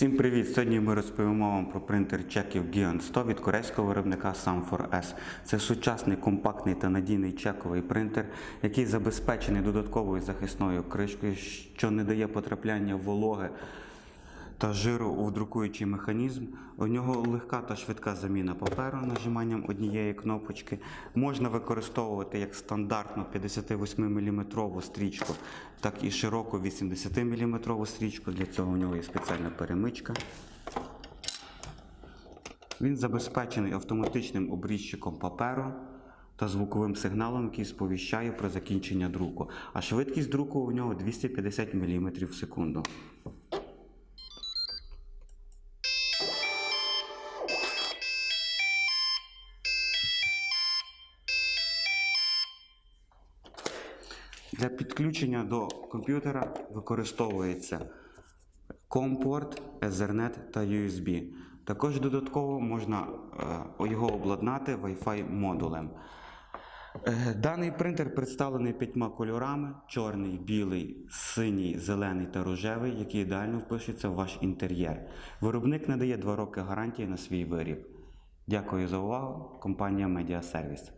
Всім привіт! Сьогодні ми розповімо вам про принтер чеків Gion 100 від корейського виробника Samfor S. Це сучасний, компактний та надійний чековий принтер, який забезпечений додатковою захисною кришкою, що не дає потрапляння вологи та жиру у друкуючий механізм. У нього легка та швидка заміна паперу нажиманням однієї кнопочки. Можна використовувати як стандартну 58 мм стрічку, так і широку 80 мм стрічку. Для цього у нього є спеціальна перемичка. Він забезпечений автоматичним обрізчиком паперу та звуковим сигналом, який сповіщає про закінчення друку. А швидкість друку у нього 250 мм в секунду. Для підключення до комп'ютера використовується компорт, Ethernet та USB. Також додатково можна е, його обладнати Wi-Fi модулем. Е, Даний принтер представлений п'ятьма кольорами: чорний, білий, синій, зелений та рожевий, які ідеально впишуться в ваш інтер'єр. Виробник надає 2 роки гарантії на свій виріб. Дякую за увагу. Компанія Медіасервіс.